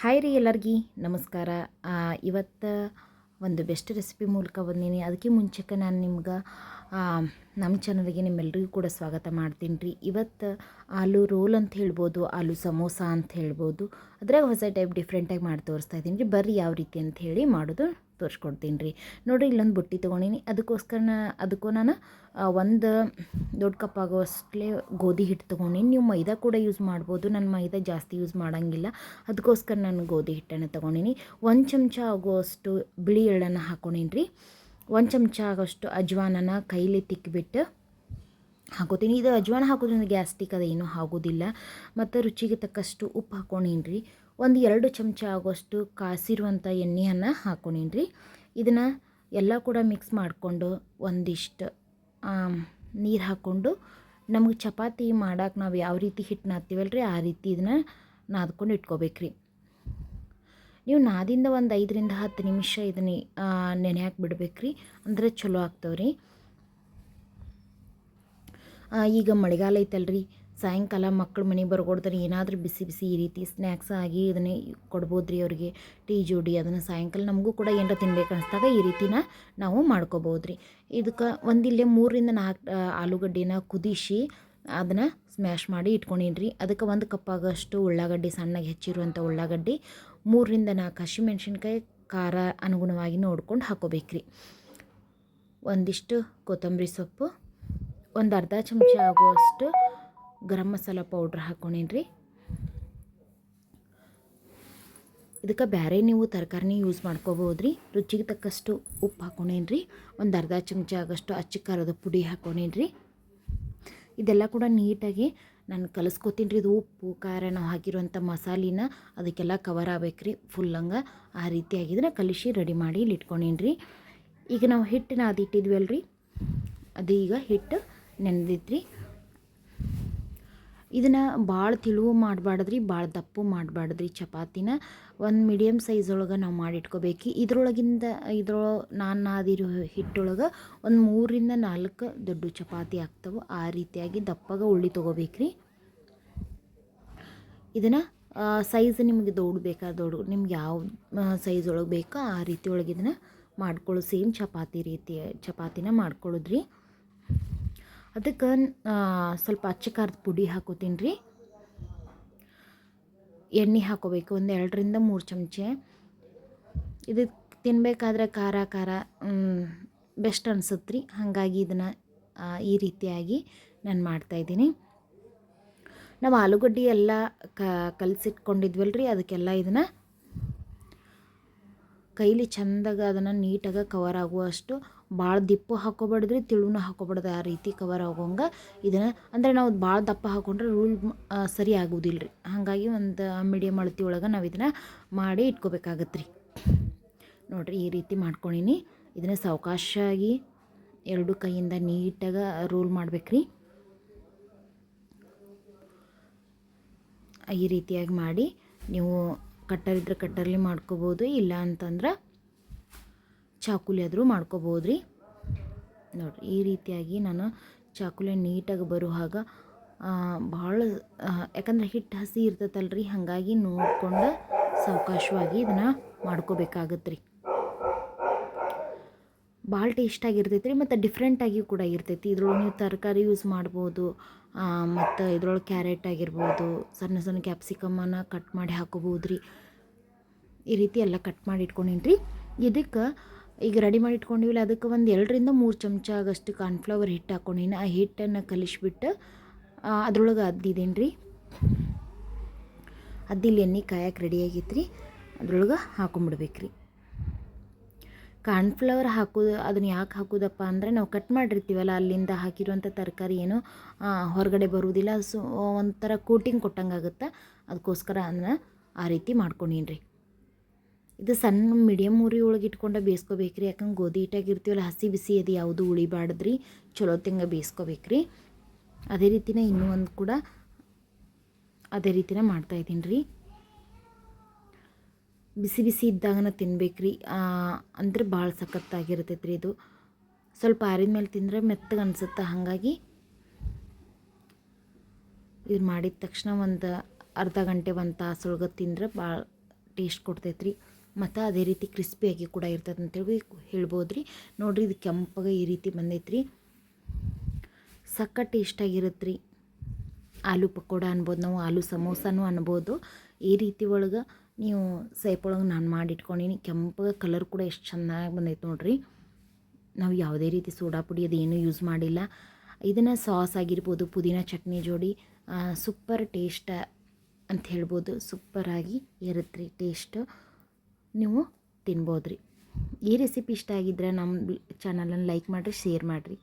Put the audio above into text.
Hi ರೀ ಎಲ್ಲರಿಗೆ, ನಮಸ್ಕಾರ. ಇವತ್ತು ಒಂದು ಬೆಸ್ಟ್ ರೆಸಿಪಿ ಮೂಲಕ ಬಂದೀನಿ. ಅದಕ್ಕೆ ಮುಂಚೆಕ್ಕೆ ನಾನು ನಿಮ್ಗೆ ನಮ್ಮ ಚಾನಲ್ಗೆ ನಿಮ್ಮೆಲ್ಲರಿಗೂ ಕೂಡ ಸ್ವಾಗತ ಮಾಡ್ತೀನಿ ರೀ ಇವತ್ತು ಆಲೂ ರೋಲ್ ಅಂತ ಹೇಳ್ಬೋದು, ಆಲೂ ಸಮೋಸ ಅಂತ ಹೇಳ್ಬೋದು. ಅದ್ರಾಗ ಹೊಸ ಟೈಪ್ ಡಿಫ್ರೆಂಟಾಗಿ ಮಾಡಿ ತೋರಿಸ್ತಾ ಇದ್ದೀನಿ ರೀ ಬರ್ರಿ ಯಾವ ರೀತಿ ಅಂತ ಹೇಳಿ ಮಾಡೋದು ತೋರಿಸ್ಕೊಡ್ತೀನಿ ರೀ ನೋಡಿರಿ ಇಲ್ಲೊಂದು ಬುಟ್ಟಿ ತೊಗೊಂಡಿನಿ. ಅದಕ್ಕೋಸ್ಕರ ಅದಕ್ಕೂ ನಾನು ಒಂದು ದೊಡ್ಡ ಕಪ್ ಆಗೋಷ್ಟೇ ಗೋಧಿ ಹಿಟ್ಟು ತೊಗೊಂಡೀನಿ. ನೀವು ಮೈದಾ ಕೂಡ ಯೂಸ್ ಮಾಡ್ಬೋದು. ನಾನು ಮೈದಾ ಜಾಸ್ತಿ ಯೂಸ್ ಮಾಡೋಂಗಿಲ್ಲ. ಅದಕ್ಕೋಸ್ಕರ ನಾನು ಗೋಧಿ ಹಿಟ್ಟನ್ನು ತೊಗೊಂಡಿನಿ. ಒಂದು ಚಮಚ ಆಗುವಷ್ಟು ಬಿಳಿ ಎಳ್ಳನ್ನು ಹಾಕೊಂಡೀನಿ ರೀ ಒಂದು ಚಮಚ ಆಗೋಷ್ಟು ಅಜ್ವಾನನ ಕೈಲಿ ತಿಕ್ಕಿಬಿಟ್ಟು ಹಾಕೋತೀನಿ. ಇದು ಅಜ್ವಾನ ಹಾಕೋದ್ರಿಂದ ಗ್ಯಾಸ್ಟಿಕ್ ಅದೇನೂ ಆಗೋದಿಲ್ಲ. ಮತ್ತು ರುಚಿಗೆ ತಕ್ಕಷ್ಟು ಉಪ್ಪು ಹಾಕ್ಕೊಂಡೀನಿ ರೀ ಒಂದು ಎರಡು ಚಮಚ ಆಗೋಷ್ಟು ಕಾಸಿರುವಂಥ ಎಣ್ಣೆಯನ್ನು ಹಾಕ್ಕೊಂಡೀನಿ ರೀ ಇದನ್ನು ಎಲ್ಲ ಕೂಡ ಮಿಕ್ಸ್ ಮಾಡಿಕೊಂಡು ಒಂದಿಷ್ಟು ನೀರು ಹಾಕ್ಕೊಂಡು ನಮಗೆ ಚಪಾತಿ ಮಾಡೋಕೆ ನಾವು ಯಾವ ರೀತಿ ಹಿಟ್ಟು ನಾದ್ತೀವಲ್ಲ ರೀ ಆ ರೀತಿ ಇದನ್ನು ನಾದ್ಕೊಂಡು ಇಟ್ಕೋಬೇಕು ರೀ ನೀವು ನಾದಿಂದ ಒಂದು ಐದರಿಂದ ಹತ್ತು ನಿಮಿಷ ಇದನ್ನ ನೆನೆ ಬಿಡ್ಬೇಕು ರೀ ಅಂದರೆ ಚಲೋ ಆಗ್ತವ್ರಿ. ಈಗ ಮಳೆಗಾಲ ಐತಲ್ರಿ. ಸಾಯಂಕಾಲ ಮಕ್ಕಳು ಮನೆಗೆ ಬರ್ಕೊಡ್ತಾರೆ ಏನಾದರೂ ಬಿಸಿ ಬಿಸಿ ಈ ರೀತಿ ಸ್ನ್ಯಾಕ್ಸ್ ಆಗಿ ಇದನ್ನೇ ಕೊಡ್ಬೋದು ರೀ ಅವ್ರಿಗೆ. ಟೀ, ಜೋಡಿ ಅದನ್ನು ಸಾಯಂಕಾಲ ನಮಗೂ ಕೂಡ ಏನಾರ ತಿನ್ಬೇಕು ಅನಿಸ್ದಾಗ ಈ ರೀತಿನ ನಾವು ಮಾಡ್ಕೋಬೋದು ರೀ ಇದಕ್ಕೆ ಒಂದಿಲ್ಲೇ ಮೂರರಿಂದ ನಾಲ್ಕು ಆಲೂಗಡ್ಡೆನ ಕುದಿಸಿ ಅದನ್ನು ಸ್ಮ್ಯಾಶ್ ಮಾಡಿ ಇಟ್ಕೊಂಡಿನ್ರಿ. ಅದಕ್ಕೆ ಒಂದು ಕಪ್ ಆಗೋಷ್ಟು ಉಳ್ಳಾಗಡ್ಡಿ ಸಣ್ಣಗೆ ಹೆಚ್ಚಿರುವಂಥ ಉಳ್ಳಾಗಡ್ಡಿ ಮೂರರಿಂದ ನಾಲ್ಕು ಹಸಿಮೆಣ್ಸಿನ್ಕಾಯಿ ಖಾರ ಅನುಗುಣವಾಗಿ ನೋಡ್ಕೊಂಡು ಹಾಕೋಬೇಕು ರೀ ಒಂದಿಷ್ಟು ಕೊತ್ತಂಬರಿ ಸೊಪ್ಪು, ಒಂದು ಅರ್ಧ ಚಮಚ ಆಗುವಷ್ಟು ಗರಂ ಮಸಾಲ ಪೌಡ್ರ್ ಹಾಕೊಂಡೇನಿ ರೀ ಇದಕ್ಕೆ ಬೇರೆ ನೀವು ತರಕಾರಿನೇ ಯೂಸ್ ಮಾಡ್ಕೋಬೋದು ರೀ ರುಚಿಗೆ ತಕ್ಕಷ್ಟು ಉಪ್ಪು ಹಾಕ್ಕೊಂಡೀನಿ ರೀ ಒಂದು ಅರ್ಧ ಚಮಚ ಆಗೋಷ್ಟು ಅಚ್ಚ ಖಾರದ ಪುಡಿ ಹಾಕ್ಕೊಂಡೀನಿ ರೀ ಇದೆಲ್ಲ ಕೂಡ ನೀಟಾಗಿ ನಾನು ಕಲಿಸ್ಕೊತೀನಿ ರೀ ಇದು ಉಪ್ಪು, ಖಾರ ನಾವು ಹಾಕಿರುವಂಥ ಮಸಾಲಿನ ಅದಕ್ಕೆಲ್ಲ ಕವರ್ ಆಗ್ಬೇಕು ರೀ ಫುಲ್ಲಂಗೆ ಆ ರೀತಿಯಾಗಿದ್ರೆ ಕಲಿಸಿ ರೆಡಿ ಮಾಡಿ ಇಲ್ಲಿ ಇಟ್ಕೊಂಡೀನಿ ರೀ ಈಗ ನಾವು ಹಿಟ್ಟನ್ನ ಅದು ಇಟ್ಟಿದ್ವಿ ರೀ ಅದು ಈಗ ಹಿಟ್ಟು ನೆನೆದಿದ್ರಿ. ಇದನ್ನು ಭಾಳ ತಿಳುವು ಮಾಡಬಾರ್ದ್ರಿ ಭಾಳ ದಪ್ಪು ಮಾಡಬಾರ್ದ್ರಿ ಚಪಾತಿನ. ಒಂದು ಮೀಡಿಯಮ್ ಸೈಜ್ ಒಳಗೆ ನಾವು ಮಾಡಿಟ್ಕೋಬೇಕು. ಇದ್ರೊಳಗಿಂದ, ಇದ್ರೊ ನಾನು ನಾದಿರೋ ಹಿಟ್ಟೊಳಗೆ ಒಂದು ಮೂರರಿಂದ ನಾಲ್ಕು ದೊಡ್ಡ ಚಪಾತಿ ಆಗ್ತವೆ. ಆ ರೀತಿಯಾಗಿ ದಪ್ಪಗೆ ಉಳ್ಳಿ ತೊಗೋಬೇಕ್ರಿ. ಇದನ್ನು ಸೈಜ್ ನಿಮಗೆ ದೊಡ್ಡ ಬೇಕಾ, ದೊಡ್ಡ, ನಿಮ್ಗೆ ಯಾವ ಸೈಜ್ ಒಳಗೆ ಬೇಕೋ ಆ ರೀತಿ ಒಳಗೆ ಇದನ್ನು ಮಾಡ್ಕೊಳ್ಳೋ ಸೇಮ್ ಚಪಾತಿ ರೀತಿ, ಚಪಾತಿನ ಮಾಡ್ಕೊಳ್ಳೋದ್ರಿ ಅದಕ್ಕೆ ಸ್ವಲ್ಪ ಅಚ್ಚ ಖಾರದ ಪುಡಿ ಹಾಕೋತೀನಿ ರೀ. ಎಣ್ಣೆ ಹಾಕೋಬೇಕು, ಒಂದು ಎರಡರಿಂದ ಮೂರು ಚಮಚೆ. ಇದು ತಿನ್ನಬೇಕಾದ್ರೆ ಖಾರ ಖಾರ ಬೆಸ್ಟ್ ಅನ್ಸುತ್ತೆ ರೀ. ಹಾಗಾಗಿ ಇದನ್ನು ಈ ರೀತಿಯಾಗಿ ನಾನು ಮಾಡ್ತಾಯಿದ್ದೀನಿ ನಾವು ಆಲೂಗಡ್ಡೆ ಎಲ್ಲ ಕಲಸಿಟ್ಕೊಂಡಿದ್ವಲ್ಲ ರೀ, ಅದಕ್ಕೆಲ್ಲ ಇದನ್ನು ಕೈಲಿ ಚೆಂದಾಗ ಅದನ್ನು ನೀಟಾಗಿ ಕವರ್ ಆಗುವಷ್ಟು ಭಾಳ ದಿಪ್ಪು ಹಾಕೋಬಾರ್ದ್ರಿ ತಿಳುನ ಹಾಕೋಬಾರ್ದು ಆ ರೀತಿ ಕವರ್ ಆಗೋಂಗೆ ಇದನ್ನು. ಅಂದರೆ ನಾವು ಭಾಳ ದಪ್ಪ ಹಾಕೊಂಡ್ರೆ ರೂಲ್ ಸರಿ ಆಗೋದಿಲ್ಲ ರೀ ಹಾಗಾಗಿ ಒಂದು ಮೀಡಿಯಮ್ ಅಳತಿ ಒಳಗೆ ನಾವು ಇದನ್ನು ಮಾಡಿ ಇಟ್ಕೋಬೇಕಾಗತ್ತೆ ರೀ ನೋಡಿರಿ, ಈ ರೀತಿ ಮಾಡ್ಕೊಂಡಿನಿ ಇದನ್ನು ಸಾವಕಾಶಾಗಿ ಎರಡು ಕೈಯಿಂದ ನೀಟಾಗಿ ರೋಲ್ ಮಾಡ್ಬೇಕು ರೀ ಈ ರೀತಿಯಾಗಿ ಮಾಡಿ ನೀವು ಕಟ್ಟರ್ ಇದ್ರೆ ಕಟ್ಟರ್ಲಿ ಮಾಡ್ಕೋಬೋದು, ಇಲ್ಲ ಅಂತಂದ್ರೆ ಚಾಕುಲಿ ಆದರೂ ರೀ ನೋಡಿರಿ, ಈ ರೀತಿಯಾಗಿ ನಾನು ಚಾಕುಲಿ ನೀಟಾಗಿ ಬರೋ ಹಾಗ ಭಾಳ ಯಾಕಂದ್ರೆ ಹಿಟ್ಟು ಹಸಿ ಇರ್ತೈತಲ್ಲ ರೀ ಹಾಗಾಗಿ ನೋಡ್ಕೊಂಡು ಸಾವಕಾಶವಾಗಿ ಇದನ್ನು ಮಾಡ್ಕೋಬೇಕಾಗತ್ತೆ ರೀ ಭಾಳ ಟೇಸ್ಟಾಗಿರ್ತೈತೆ ರೀ ಮತ್ತು ಡಿಫ್ರೆಂಟಾಗಿ ಕೂಡ ಇರ್ತೈತಿ. ಇದ್ರೊಳಗೆ ನೀವು ತರಕಾರಿ ಯೂಸ್ ಮಾಡ್ಬೋದು ಮತ್ತು ಇದ್ರೊಳಗೆ ಕ್ಯಾರೆಟ್ ಆಗಿರ್ಬೋದು, ಸಣ್ಣ ಸಣ್ಣ ಕ್ಯಾಪ್ಸಿಕಮನ್ನು ಕಟ್ ಮಾಡಿ ಹಾಕೋಬೋದು ರೀ ಈ ರೀತಿ ಎಲ್ಲ ಕಟ್ ಮಾಡಿ ಇಟ್ಕೊಂಡಿನ್ರಿ. ರೀ ಇದಕ್ಕೆ ಈಗ ರೆಡಿ ಮಾಡಿ ಇಟ್ಕೊಂಡಿವಿಲ್ಲ, ಅದಕ್ಕೆ ಒಂದು ಎರಡರಿಂದ ಮೂರು ಚಮಚ ಆಗಷ್ಟು ಕಾರ್ನ್ಫ್ಲವರ್ ಹಿಟ್ಟು ಹಾಕ್ಕೊಂಡಿನಿ ಆ ಹಿಟ್ಟನ್ನು ಕಲಿಸ್ಬಿಟ್ಟು ಅದ್ರೊಳಗೆ ಅದ್ದಿದ್ದೀನಿ ರೀ ಅದ್ದಿಲ್ಲಿ ಎಣ್ಣೆ ಕಾಯಕ್ಕೆ ರೆಡಿ ಆಗೈತೆ ರೀ ಅದ್ರೊಳಗೆ ಹಾಕೊಂಬಿಡ್ಬೇಕು ರೀ ಕಾರ್ನ್ಫ್ಲವರ್ ಹಾಕೋದು, ಅದನ್ನು ಯಾಕೆ ಹಾಕೋದಪ್ಪ ಅಂದರೆ, ನಾವು ಕಟ್ ಮಾಡಿರ್ತೀವಲ್ಲ, ಅಲ್ಲಿಂದ ಹಾಕಿರುವಂಥ ತರಕಾರಿ ಏನು ಹೊರಗಡೆ ಬರುವುದಿಲ್ಲ ಸೊ, ಒಂಥರ ಕೋಟಿಂಗ್ ಕೊಟ್ಟಂಗೆ ಆಗುತ್ತೆ ಅದಕ್ಕೋಸ್ಕರ ಅದನ್ನ ಆ ರೀತಿ ಮಾಡ್ಕೊಂಡೀನಿ ರೀ ಇದು ಸಣ್ಣ ಮೀಡಿಯಮ್ ಉರಿ ಒಳಗೆ ಇಟ್ಕೊಂಡು ಬೇಯಿಸ್ಕೋಬೇಕ್ರಿ. ಯಾಕಂದ್ರೆ ಗೋಧಿ ಹಿಟ್ಟಾಗಿರ್ತೀವಲ್ಲ ಹಸಿ ಬಿಸಿ ಅದು ಯಾವುದು ಉಳಿಬಾರ್ದ್ರಿ. ಚಲೋ ತಿಂಗ ಬೇಯಿಸ್ಕೋಬೇಕ್ರಿ. ಅದೇ ರೀತಿನ ಇನ್ನೂ ಒಂದು ಕೂಡ ಅದೇ ರೀತಿನ ಮಾಡ್ತಾ ಇದ್ದೀನಿ ರೀ ಬಿಸಿ ಬಿಸಿ ಇದ್ದಾಗನ ತಿನ್ಬೇಕ್ರಿ. ಅಂದರೆ ಭಾಳ ಸಖತ್ತಾಗಿರ್ತೈತೆ ರೀ ಇದು. ಸ್ವಲ್ಪ ಆರಿದ ಮೇಲೆ ತಿಂದರೆ ಮೆತ್ತಗೆ ಅನಿಸುತ್ತೆ. ಹಾಗಾಗಿ ಇದು ಮಾಡಿದ ತಕ್ಷಣ ಒಂದು ಅರ್ಧ ಗಂಟೆ, ಒಂದು ತಾಸೊಳಗೆ ತಿಂದರೆ ಭಾಳ ಟೇಸ್ಟ್ ಕೊಡ್ತೈತೆ ರೀ ಮತ್ತು ಅದೇ ರೀತಿ ಕ್ರಿಸ್ಪಿಯಾಗಿ ಕೂಡ ಇರ್ತದೆ ಅಂತೇಳಿ ಹೇಳ್ಬೋದು ರೀ ನೋಡಿರಿ ಇದು ಕೆಂಪಗೆ ಈ ರೀತಿ ಬಂದೈತೆ ರೀ ಇಷ್ಟ ಟೇಸ್ಟಾಗಿರುತ್ತೆ ರೀ ಆಲೂ ಪಕೋಡ ಅನ್ಬೋದು, ನಾವು ಆಲೂ ಸಮೋಸನೂ ಅನ್ಬೋದು. ಈ ರೀತಿ ಒಳಗೆ ನೀವು ಸೈಪೊಳಗೆ ನಾನು ಮಾಡಿಟ್ಕೊಂಡಿನಿ. ಕೆಂಪಗೆ ಕಲರ್ ಕೂಡ ಎಷ್ಟು ಚೆನ್ನಾಗಿ ಬಂದೈತೆ ನೋಡಿರಿ. ನಾವು ಯಾವುದೇ ರೀತಿ ಸೋಡಾ ಪುಡಿ ಅದೇನು ಯೂಸ್ ಮಾಡಿಲ್ಲ. ಇದನ್ನು ಸಾಸ್ ಆಗಿರ್ಬೋದು, ಪುದೀನ ಚಟ್ನಿ ಜೋಡಿ ಸೂಪರ್ ಟೇಸ್ಟ ಅಂತ ಹೇಳ್ಬೋದು. ಸೂಪರಾಗಿ ಇರುತ್ತೆ ರೀ ಟೇಸ್ಟ್ ನೀವು ತಿನ್ಬೋದು ರೀ ಈ ರೆಸಿಪಿ ಇಷ್ಟ ಆಗಿದ್ರೆ ನಮ್ಮ ಚಾನಲನ್ನು ಲೈಕ್ ಮಾಡಿರಿ ಶೇರ್ ಮಾಡಿರಿ.